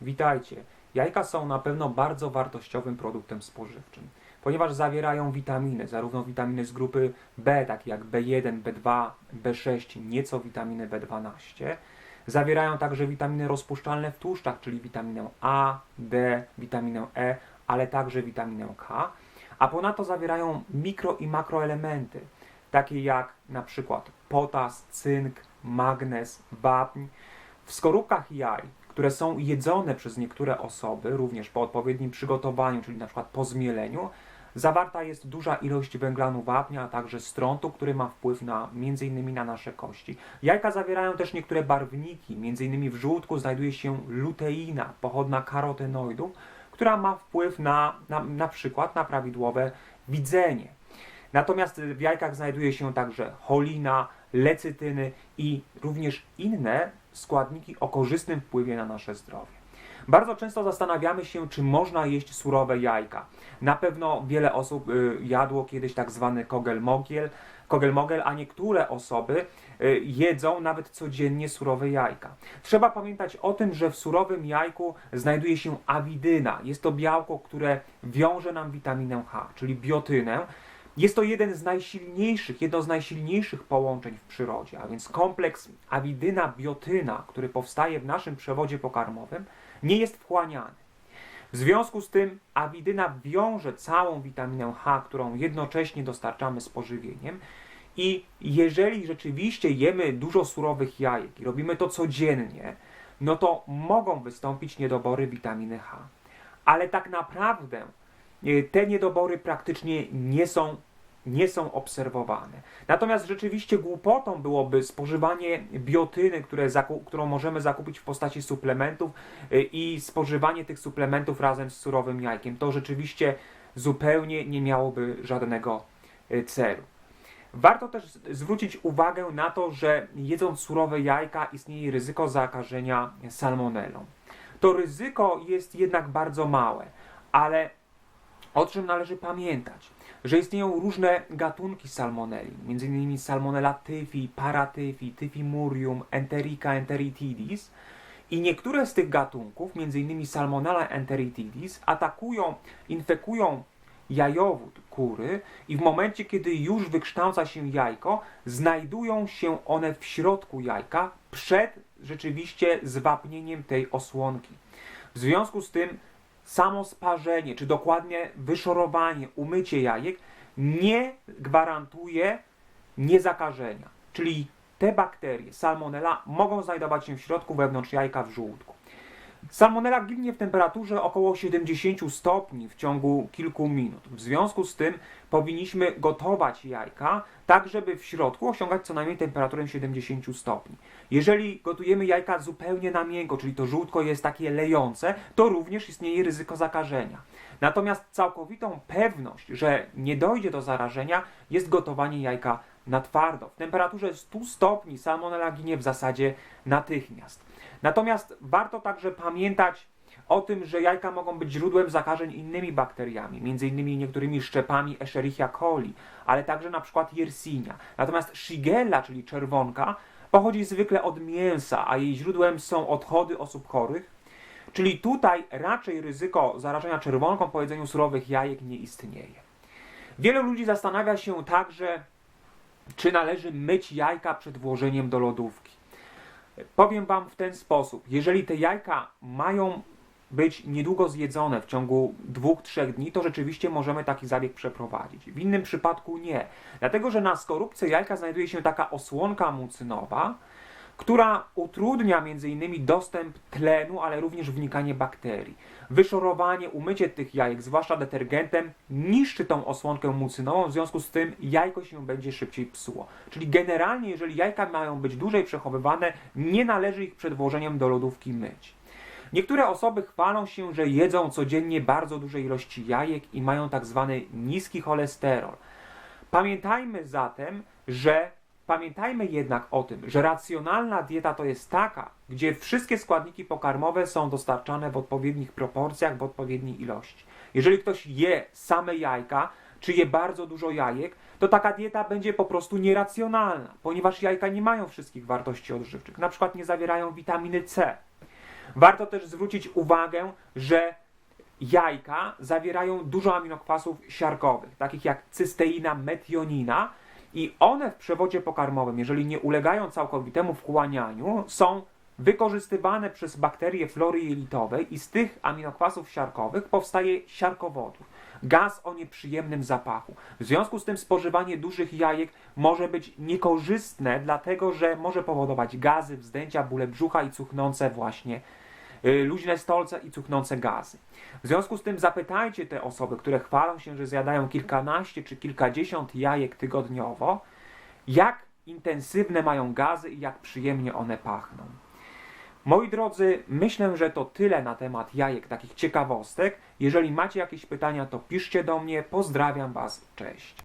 Witajcie. Jajka są na pewno bardzo wartościowym produktem spożywczym, ponieważ zawierają witaminy, zarówno witaminy z grupy B, takie jak B1, B2, B6, nieco witaminy B12. Zawierają także witaminy rozpuszczalne w tłuszczach, czyli witaminę A, D, witaminę E, ale także witaminę K. A ponadto zawierają mikro i makroelementy, takie jak na przykład potas, cynk, magnez, wapń. W skorupkach jaj, które są jedzone przez niektóre osoby, również po odpowiednim przygotowaniu, czyli na przykład po zmieleniu, zawarta jest duża ilość węglanu wapnia, a także strontu, który ma wpływ na m.in. na nasze kości. Jajka zawierają też niektóre barwniki, m.in. w żółtku znajduje się luteina, pochodna karotenoidów, która ma wpływ na, na, na przykład na prawidłowe widzenie. Natomiast w jajkach znajduje się także cholina, lecytyny i również inne składniki o korzystnym wpływie na nasze zdrowie. Bardzo często zastanawiamy się, czy można jeść surowe jajka. Na pewno wiele osób y, jadło kiedyś tak zwany kogel-mogiel, kogel-mogel, a niektóre osoby y, jedzą nawet codziennie surowe jajka. Trzeba pamiętać o tym, że w surowym jajku znajduje się awidyna. Jest to białko, które wiąże nam witaminę H, czyli biotynę. Jest to jeden z najsilniejszych, jedno z najsilniejszych połączeń w przyrodzie, a więc kompleks awidyna-biotyna, który powstaje w naszym przewodzie pokarmowym, nie jest wchłaniany. W związku z tym awidyna wiąże całą witaminę H, którą jednocześnie dostarczamy z pożywieniem. I jeżeli rzeczywiście jemy dużo surowych jajek i robimy to codziennie, no to mogą wystąpić niedobory witaminy H. Ale tak naprawdę y, te niedobory praktycznie nie są, nie są obserwowane. Natomiast rzeczywiście głupotą byłoby spożywanie biotyny, które którą możemy zakupić w postaci suplementów y, i spożywanie tych suplementów razem z surowym jajkiem. To rzeczywiście zupełnie nie miałoby żadnego y, celu. Warto też zwrócić uwagę na to, że jedząc surowe jajka istnieje ryzyko zakażenia salmonellą. To ryzyko jest jednak bardzo małe, ale o czym należy pamiętać? Że istnieją różne gatunki salmonelli, m.in. salmonella typhi, paratyphi, typhimurium, enterica enteritidis i niektóre z tych gatunków, m.in. salmonella enteritidis, atakują, infekują jajowód kury i w momencie, kiedy już wykształca się jajko, znajdują się one w środku jajka przed rzeczywiście zwapnieniem tej osłonki. W związku z tym samo sparzenie, czy dokładnie wyszorowanie, umycie jajek nie gwarantuje niezakażenia. Czyli te bakterie, salmonella, mogą znajdować się w środku wewnątrz jajka w żołądku. Salmonella ginie w temperaturze około 70 stopni w ciągu kilku minut. W związku z tym powinniśmy gotować jajka tak, żeby w środku osiągać co najmniej temperaturę 70 stopni. Jeżeli gotujemy jajka zupełnie na miękko, czyli to żółtko jest takie lejące, to również istnieje ryzyko zakażenia. Natomiast całkowitą pewność, że nie dojdzie do zarażenia, jest gotowanie jajka na twardo. W temperaturze 100 stopni salmonella ginie w zasadzie natychmiast. Natomiast warto także pamiętać o tym, że jajka mogą być źródłem zakażeń innymi bakteriami, m.in. niektórymi szczepami Escherichia coli, ale także na przykład Yersinia. Natomiast Shigella, czyli czerwonka, pochodzi zwykle od mięsa, a jej źródłem są odchody osób chorych. Czyli tutaj raczej ryzyko zarażenia czerwonką po jedzeniu surowych jajek nie istnieje. Wielu ludzi zastanawia się także, czy należy myć jajka przed włożeniem do lodówki. Powiem Wam w ten sposób. Jeżeli te jajka mają być niedługo zjedzone w ciągu dwóch, trzech dni, to rzeczywiście możemy taki zabieg przeprowadzić. W innym przypadku nie. Dlatego, że na skorupce jajka znajduje się taka osłonka mucynowa, która utrudnia m.in. dostęp tlenu, ale również wnikanie bakterii. Wyszorowanie, umycie tych jajek, zwłaszcza detergentem, niszczy tą osłonkę mucynową, w związku z tym jajko się będzie szybciej psuło. Czyli generalnie, jeżeli jajka mają być dłużej przechowywane, nie należy ich przed włożeniem do lodówki myć. Niektóre osoby chwalą się, że jedzą codziennie bardzo duże ilości jajek i mają tak zwany niski cholesterol. Pamiętajmy zatem, że pamiętajmy jednak o tym, że racjonalna dieta to jest taka, gdzie wszystkie składniki pokarmowe są dostarczane w odpowiednich proporcjach, w odpowiedniej ilości. Jeżeli ktoś je same jajka, czy je bardzo dużo jajek, to taka dieta będzie po prostu nieracjonalna, ponieważ jajka nie mają wszystkich wartości odżywczych. Na przykład nie zawierają witaminy C. Warto też zwrócić uwagę, że jajka zawierają dużo aminokwasów siarkowych, takich jak cysteina, metionina i one w przewodzie pokarmowym, jeżeli nie ulegają całkowitemu wchłanianiu, są wykorzystywane przez bakterie flory jelitowej i z tych aminokwasów siarkowych powstaje siarkowodór. Gaz o nieprzyjemnym zapachu. W związku z tym spożywanie dużych jajek może być niekorzystne, dlatego że może powodować gazy, wzdęcia, bóle brzucha i cuchnące właśnie luźne stolce i cuchnące gazy. W związku z tym zapytajcie te osoby, które chwalą się, że zjadają kilkanaście czy kilkadziesiąt jajek tygodniowo, jak intensywne mają gazy i jak przyjemnie one pachną. Moi drodzy, myślę, że to tyle na temat jajek, takich ciekawostek. Jeżeli macie jakieś pytania, to piszcie do mnie. Pozdrawiam Was. Cześć.